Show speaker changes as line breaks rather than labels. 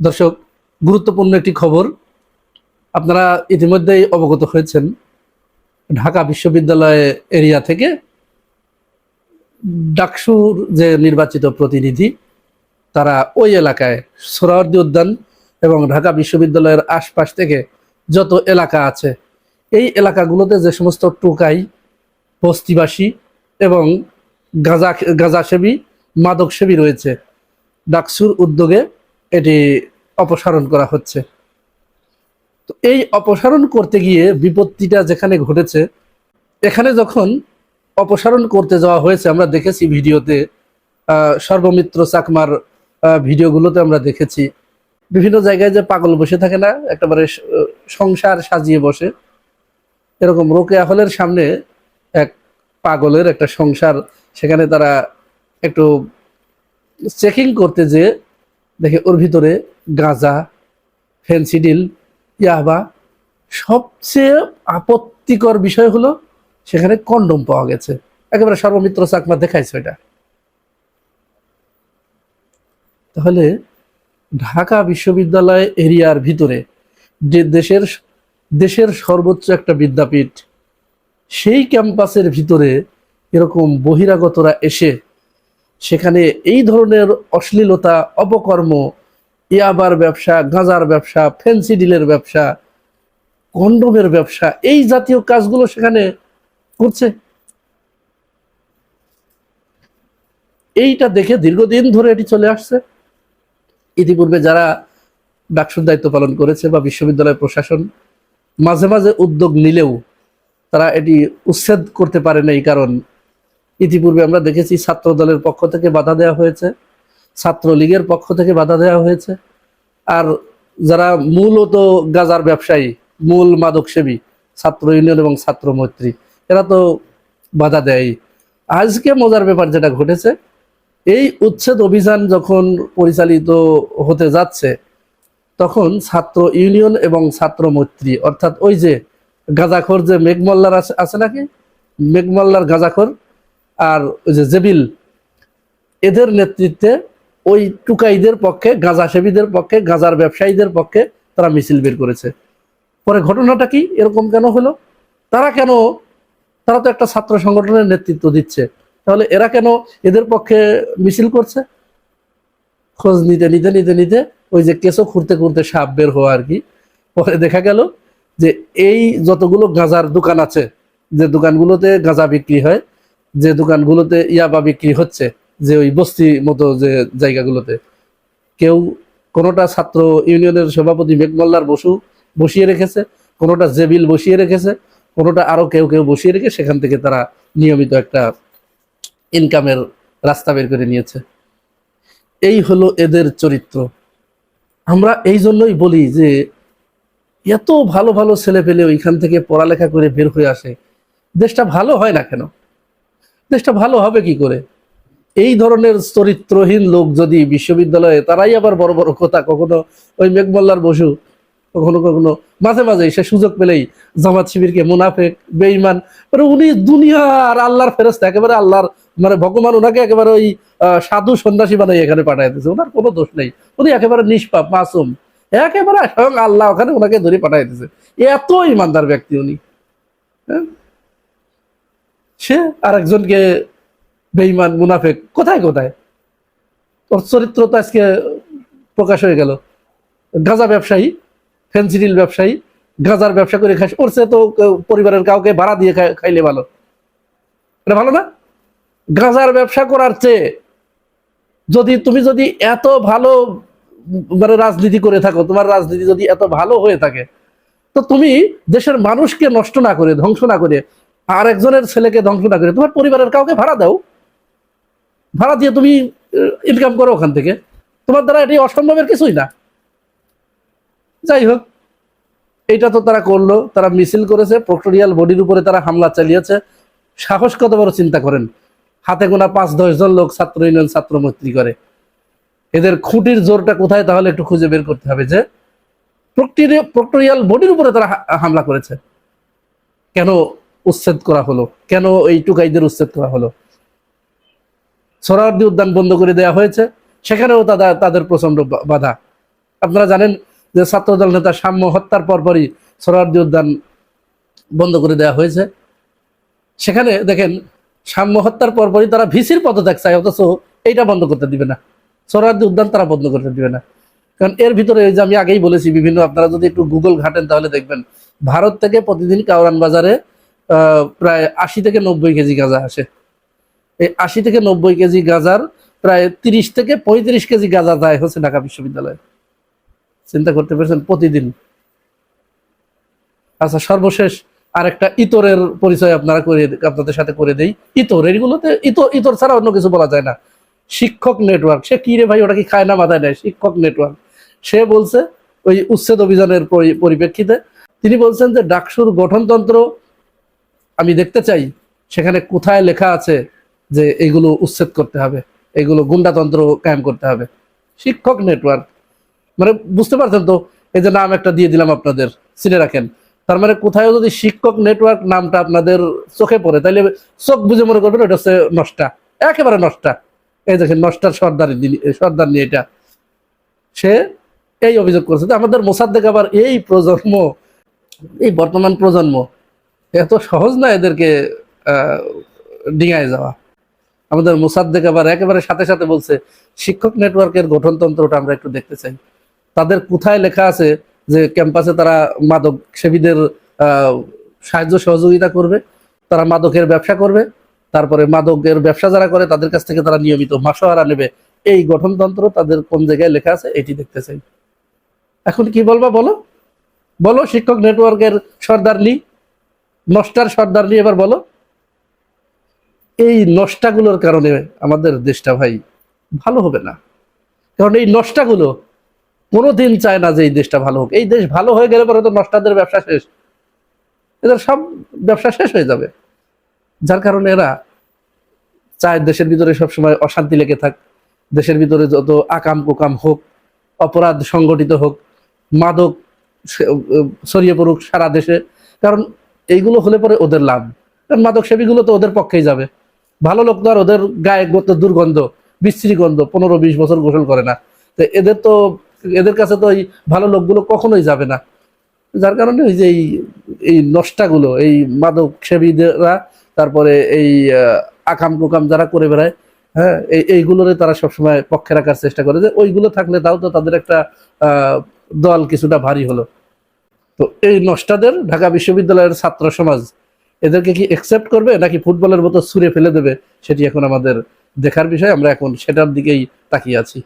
দর্শক, গুরুত্বপূর্ণ একটি খবর। আপনারা ইতিমধ্যেই অবগত হয়েছেন, ঢাকা বিশ্ববিদ্যালয় এরিয়া থেকে ডাকসুর যে নির্বাচিত প্রতিনিধি, তারা ওই এলাকায় সোহরাওয়ার্দী উদ্যান এবং ঢাকা বিশ্ববিদ্যালয়ের আশপাশ থেকে যত এলাকা আছে, এই এলাকাগুলোতে যে সমস্ত টোকাই, বস্তিবাসী এবং গাঁজা, গাঁজাসেবী, মাদকসেবী রয়েছে, ডাকসুর উদ্যোগে এটি অপসারণ করা হচ্ছে। তো এই অপসারণ করতে গিয়ে বিপত্তিটা যেখানে ঘটেছে, এখানে যখন অপসারণ করতে যাওয়া হয়েছে, আমরা দেখেছি ভিডিওতে সর্বমিত্র চাকমার ভিডিওগুলোতে আমরা দেখেছি। বিভিন্ন জায়গায় যে পাগল বসে থাকে না, একেবারে সংসার সাজিয়ে বসে। এরকম রোকেয়া হলের সামনে এক পাগলের একটা সংসার, সেখানে তারা একটু চেকিং করতে যে দেখে ওর ভিতরে গাঁজা ফেন্সিডিল ইয়াবা সবচেয়ে আপত্তিকর বিষয় হলো সেখানে কন্ডম পাওয়া গেছে। একেবারে সর্বমিত্র চাকমা দেখাইছে এটা তাহলে ঢাকা বিশ্ববিদ্যালয় এরিয়ার ভিতরে যে দেশের দেশের সর্বোচ্চ একটা বিদ্যাপীঠ, সেই ক্যাম্পাসের ভিতরে এরকম বহিরাগতরা এসে সেখানে এই ধরনের অশ্লীলতা, অপকর্ম, ইয়াবার ব্যবসা, গাঁজার ব্যবসা ফেন্সি ডিলের ব্যবসা, কন্ডোমের ব্যবসা, এই জাতীয় কাজগুলো সেখানে করছে। এইটা দেখে দীর্ঘদিন ধরে এটি চলে আসছে। ইতিপূর্বে যারা ডাকসুর দায়িত্ব পালন করেছে বা বিশ্ববিদ্যালয় প্রশাসন, মাঝে মাঝে উদ্যোগ নিলেও তারা এটি উচ্ছেদ করতে পারে নাই কারণ ইতিপূর্বে আমরা দেখেছি ছাত্র দলের পক্ষ থেকে বাধা দেওয়া হয়েছে, ছাত্র লীগের পক্ষ থেকে বাধা দেওয়া হয়েছে। আর যারা মূলত গাজার ব্যবসায়ী, মূল মাদকসেবী, ছাত্র ইউনিয়ন এবং ছাত্র মৈত্রী, এরা তো বাধা দেয় আজকে মজার ব্যাপার যেটা ঘটেছে, এই উচ্ছেদ অভিযান যখন পরিচালিত হতে যাচ্ছে, তখন ছাত্র ইউনিয়ন এবং ছাত্র মৈত্রী, অর্থাৎ ওই যে গাজাখোর যে মেঘমল্লার আছে নাকি? মেঘমল্লার গাজাখোর আর ওই যে জেবিল, এদের নেতৃত্বে ওই টুকাইদের পক্ষে, গাঁজা সেবীদের পক্ষে, গাঁজার ব্যবসায়ীদের পক্ষে তারা মিছিল বের করেছে। পরে ঘটনাটা কি? এরকম কেন হলো? তারা কেন, তারা তো একটা ছাত্র সংগঠনের নেতৃত্ব দিচ্ছে। তাহলে এরা কেন এদের পক্ষে মিছিল করছে? খোঁজ নিতে নিতে নিতে নিতে ওই যে কেঁচো খুঁড়তে খুঁড়তে সাপ বের হওয়া আর কি। পরে দেখা গেল যে এই যতগুলো গাঁজার দোকান আছে, যে দোকানগুলোতে গাঁজা বিক্রি হয় যে দোকানগুলোতে ইয়াবা বিক্রি হচ্ছে, যে ওই বস্তি মতো যে জায়গাগুলোতে। কেউ কোনোটা ছাত্র ইউনিয়নের সভাপতি মেঘমল্লার বসু বসিয়ে রেখেছে, কোনোটা জেবিল বসিয়ে রেখেছে, কোনোটা আরও কেউ কেউ বসিয়ে রেখে সেখান থেকে তারা নিয়মিত একটা ইনকামের রাস্তা বের করে নিয়েছে। এই হলো এদের চরিত্র। আমরা এই জন্যই বলি যে, এত ভালো ভালো ছেলে পেলে ওইখান থেকে পড়ালেখা করে বের হয়ে আসে, দেশটা ভালো হয় না কেন? দেশটা ভালো হবে কি করে? এই ধরনের চরিত্রহীন লোক যদি বিশ্ববিদ্যালয়ে, তারাই আবার বড় বড় কথা, কখনো ওই মেঘমল্লার বসু, কখনো কখনো মাঝে মাঝে সে সুযোগ পেলেই জামাত শিবিরকে মুনাফেক বেঈমান মানে উনি দুনিয়া আর আল্লাহর ফেরস্ত একেবারে আল্লাহর মানে ভগবান ওনাকে একেবারে ওই সাধু সন্ন্যাসী বানাই এখানে পাঠাই দিয়েছে ওনার কোনো দোষ নেই। উনি একেবারে নিষ্পাপ, মাসুম, একেবারে স্বয়ং আল্লাহ ওখানে ওনাকে ধরে পাঠাই দিয়েছে এত ইমানদার ব্যক্তি উনি। হ্যাঁ? সে আরেকজনকে বেঈমান, মুনাফেক, কোথায় কোথায়? ওর চরিত্র তো আজকে প্রকাশ হয়ে গেল। গাঁজা ব্যবসায়ী ফেন্সিডিল ব্যবসায়ী, গাঁজার ব্যবসা করে খাস ওর চেয়ে তো পরিবারের কাউকে ভাড়া দিয়ে খাইলে ভালো। এটা ভালো না? গাঁজার ব্যবসা করার চেয়ে যদি তুমি যদি এত ভালো মানে রাজনীতি করে থাকো, তোমার রাজনীতি যদি এত ভালো হয়ে থাকে, তো তুমি দেশের মানুষকে নষ্ট না করে, ধ্বংস না করে আর একজনের ছেলেকে ধ্বংস না করে, তোমার পরিবারের কাউকে ভাড়া দাও। ভাড়া দিয়ে তুমি ইনকাম করো ওখান থেকে। তোমার দ্বারা এটি অসম্ভবের কিছুই না। যাই হোক, এইটা তো তারা করল, তারা মিছিল করেছে, প্রক্টোরিয়াল বডির উপরে তারা হামলা চালিয়েছে। সাহস কত বড় চিন্তা করেন? হাতে গোনা পাঁচ, দশ জন লোক ছাত্র ইউনিয়ন ছাত্র মৈত্রী করে। এদের খুঁটির জোরটা কোথায় তাহলে একটু খুঁজে বের করতে হবে যে প্রক্টোরিয়া- প্রক্টোরিয়াল বডির উপরে তারা হামলা করেছে। কেন উচ্ছেদ করা হলো? কেন এই টুকাইদের উচ্ছেদ করা হলো? সোহরাওয়ার্দী উদ্যান বন্ধ করে দেওয়া হয়েছে, সেখানেও তাদের তাদের প্রচণ্ড বাধা। আপনারা জানেন যে ছাত্রদল নেতা সাম্য হত্যার পরপরই সোহরাওয়ার্দী উদ্যান বন্ধ করে দেওয়া হয়েছে। সেখানে দেখেন, সাম্য হত্যার পরপরই তারা ভিসির পদত্যাগ চায়, অথচ এইটা বন্ধ করতে দিবে না। সোহরাওয়ার্দী উদ্যান তারা বন্ধ করতে দিবে না। কারণ এর ভিতরে এই যে আমি আগেই বলেছি, বিভিন্ন আপনারা যদি একটু গুগল ঘাটেন তাহলে দেখবেন, ভারত থেকে প্রতিদিন কাউরান বাজারে প্রায় আশি থেকে নব্বই কেজি গাঁজা আসে। এই আশি থেকে নব্বই কেজি গাঁজার প্রায় তিরিশ থেকে পঁয়ত্রিশ কেজি গাঁজা যায় হচ্ছে ঢাকা বিশ্ববিদ্যালয়ে। চিন্তা করতে পেরেছেন প্রতিদিন? আচ্ছা সর্বশেষ আরেকটা ইতরের পরিচয় আপনারা করে আপনাদের সাথে করে দেই। ইতর, এগুলোতে ইতর ইতর ছাড়া অন্য কিছু বলা যায় না। শিক্ষক নেটওয়ার্ক সে কি রে ভাই, ওটা কি খায় না মাথায় নেয়? শিক্ষক নেটওয়ার্ক সে বলছে, ওই উচ্ছেদ অভিযানের পরি- পরিপ্রেক্ষিতে তিনি বলছেন যে ডাকসুর গঠনতন্ত্র আমি দেখতে চাই সেখানে কোথায় লেখা আছে যে এগুলো উচ্ছেদ করতে হবে, এগুলো গুন্ডাতন্ত্র কায়েম করতে হবে। শিক্ষক নেটওয়ার্ক মানে বুঝতে পারছেন তো, এই যে নাম একটা দিয়ে দিলাম আপনাদের, চিনে রাখেন। তার মানে কোথায় যদি শিক্ষক নেটওয়ার্ক নামটা আপনাদের চোখে পড়ে তাহলে চোখ বুঝে মনে করবেন ওটা হচ্ছে নষ্টা, একেবারে নষ্টা। এই দেখেন নষ্টার সর্দার সর্দার নিয়ে এটা। সে এই অভিযোগ করেছে। আমাদের মোসাদ্দেক আবার এই প্রজন্ম, এই বর্তমান প্রজন্ম এত সহজ না এদেরকে ডিঙায় যাওয়া। আমাদের মোসাদ্দেক আবার একেবারে সাথে সাথে বলছে, শিক্ষক নেটওয়ার্কের গঠনতন্ত্রটা আমরা একটু দেখতে চাই। তাদের কোথায় লেখা আছে যে ক্যাম্পাসে তারা মাদক সেবীদের সাহায্য সহযোগিতা করবে, তারা মাদকের ব্যবসা করবে, তারপরে মাদকের ব্যবসা যারা করে তাদের কাছ থেকে তারা নিয়মিত মাসোহারা নেবে। এই গঠনতন্ত্র তাদের কোন জায়গায় লেখা আছে এটি দেখতে চাই। এখন কি বলবা বলো? বলো, শিক্ষক নেটওয়ার্কের সর্দারনি নষ্টার সর্দারনি এবার বলো। এই নষ্টাগুলোর কারণে আমাদের দেশটা ভাই ভালো হবে না। কারণ এই নষ্টাগুলো কোনোদিন চায় না যে এই দেশটা ভালো হোক। এই দেশ ভালো হয়ে গেলে পরে তো নষ্টাদের ব্যবসা শেষ। এদের সব ব্যবসা শেষ হয়ে যাবে। যার কারণে এরা চায় দেশের ভিতরে সবসময় অশান্তি লেগে থাক। দেশের ভিতরে যত আকাম কুকাম হোক, অপরাধ সংগঠিত হোক, মাদক ছড়িয়ে পড়ুক সারা দেশে। কারণ এইগুলো হলে পরে ওদের লাভ। মাদক সেবীগুলো তো ওদের পক্ষেই যাবে। ভালো লোক তো আর ওদের গায়ে গত দুর্গন্ধ, বিশ্রী গন্ধ পনেরো বিশ বছর গোসল করে না। তো এদের তো, এদের কাছে তো এই ভালো লোকগুলো কখনোই যাবে না। যার কারণে ওই যে এই নষ্টাগুলো, এই মাদক সেবীরা তারপরে এই আকাম কুকাম যারা করে বেড়ায় হ্যাঁ এই, এইগুলোরে তারা সবসময় পক্ষে রাখার চেষ্টা করে। যে ওইগুলো থাকলে তাও তো তাদের একটা দল কিছুটা ভারী হলো। তো এই নষ্টাদের ঢাকা বিশ্ববিদ্যালয়ের ছাত্র সমাজ এদেরকে কি একসেপ্ট করবে নাকি ফুটবলের মতো ছুঁড়ে ফেলে দেবে, সেটি এখন আমাদের দেখার বিষয়। আমরা এখন সেটার দিকেই তাকিয়ে আছি।